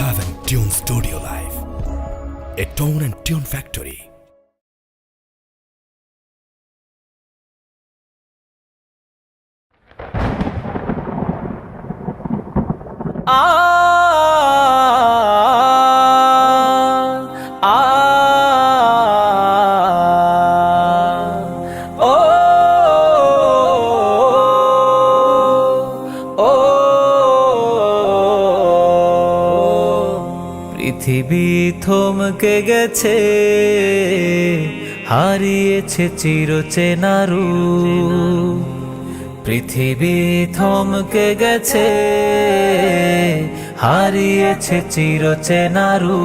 Haven Tune Studio Live, a tone and tune factory. আ পৃথিবী থমকে গেছে হারিয়েছে চিরচেনারু। পৃথিবী থমকে গেছে হারিয়েছে চিরচেনারু।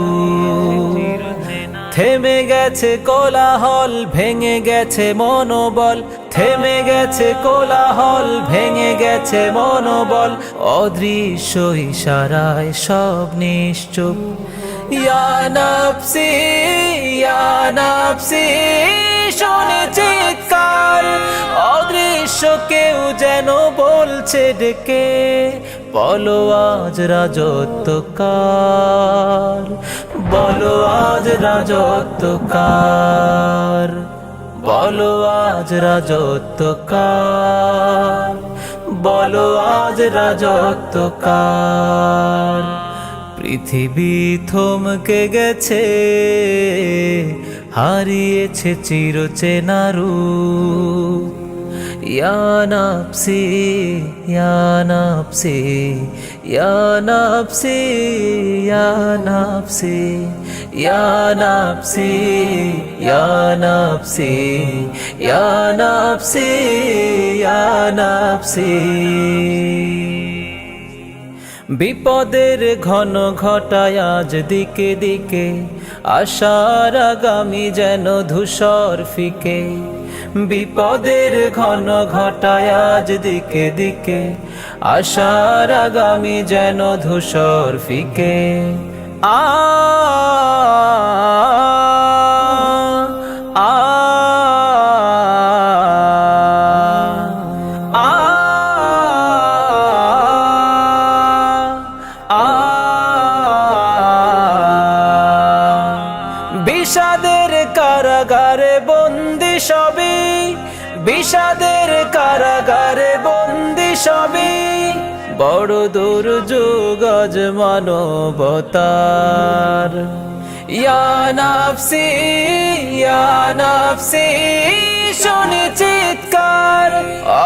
থেমে গেছে কোলাহল, ভেঙে গেছে মনোবল। থেমে গেছে কোলাহল, ভেঙে গেছে মনোবল। অদৃশ্য ইশারায় সব নিশ্চুপ। ইয়া নাফসি ইয়া নাফসি, শুনে চিৎকার। অদৃশ্য কেউ যেন বলছে ডেকে। বলো আজ রাজত্ব কার বলো আজ রাজত্ব কার বলো আজ রাজত্ব কার বলো আজ রাজত্ব কার পৃথিবী থমকে গেছে, হারিয়েছে চিরচেনারু ইয়ানাপসি ইয়ানাপসি ইয়ানাপসি ইয়ানাপসি ইয়ানাপসি ইয়ানাপসি ইয়ানাপসি ইয়ানাপসি বিপদের ঘন ঘটায় আজ দিকে দিকে, আশার আগামী যেন ধূসর ফিকে। বিপদের ঘন ঘটায় আজ দিকে দিকে আশার আগামী যেন ধূসর ফিকে। আ আ কারাগারে বন্দি সবই, বিষাদের কারাগারে বন্দি সবই। বড় দুর্যোগ আজ মানবতার। ইয়া নাফসি ইয়া নাফসি, শুনে চিৎকার।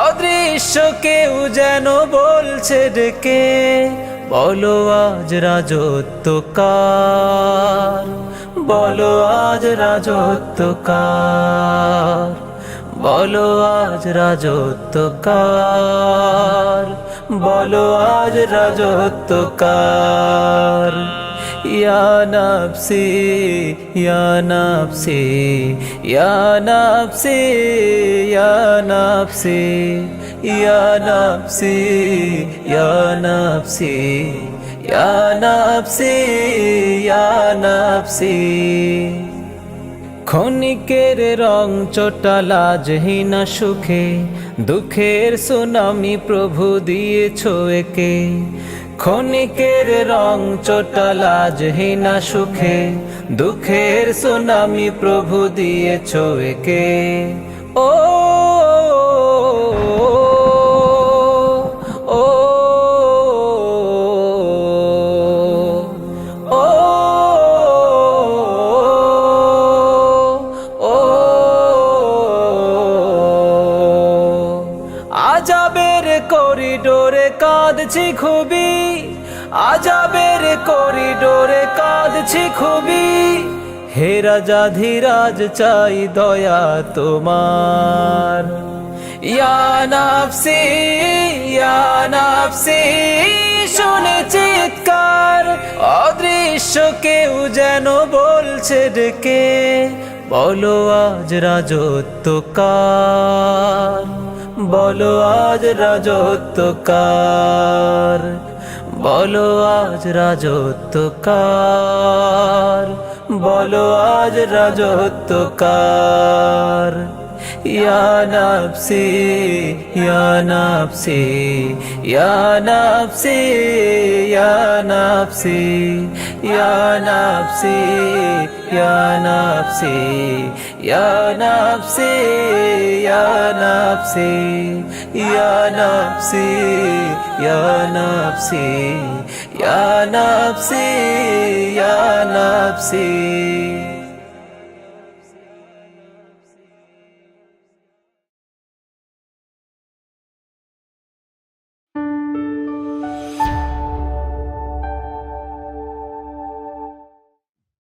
অদৃশ্য কেউ যেন বলছে ডেকে, বলো আজ রাজত্ব কার বলো আজ রাজত্ব কার বলো আজ রাজত্ব কার বলো আজ রাজত্ব কার ইয়া নাফসি ইয়া নাফসি ইয়া নাফসি। নাফসি ইয়া নাফসি ক্ষণিকের রং চোটা লাজহীনা সুখে, দুঃখের সুনামি প্রভু দিয়েছ একে। ক্ষণিকের রং চোটা লাজহীনা সুখে, দুঃখের সুনামি প্রভু দিয়েছ একে। ও আজাবের করিডোরে কাঁদছি খুবই, আজাবের করিডোরে কাঁদছি খুবই। হে রাজা ধীরাজ, চাই দয়া তোমার। ইয়া নাফসি ইয়া নাফসি, শুনে চিৎকার। অদৃশ্য কেউ যেন বলছে ডেকে, বলো আজ রাজত্ব কার বলো আজ রাজত্বকার, বলো আজ রাজত্বকার, বলো আজ রাজত্বকার। يا نفسي يا نفسي يا نفسي يا ইয়া নাফসি ইয়া নাফসি ইয়া নাফসি ইয়া নাফসি ইয়া নাফসি ইয়া নাফসি ইয়া নাফসি ইয়া নাফসি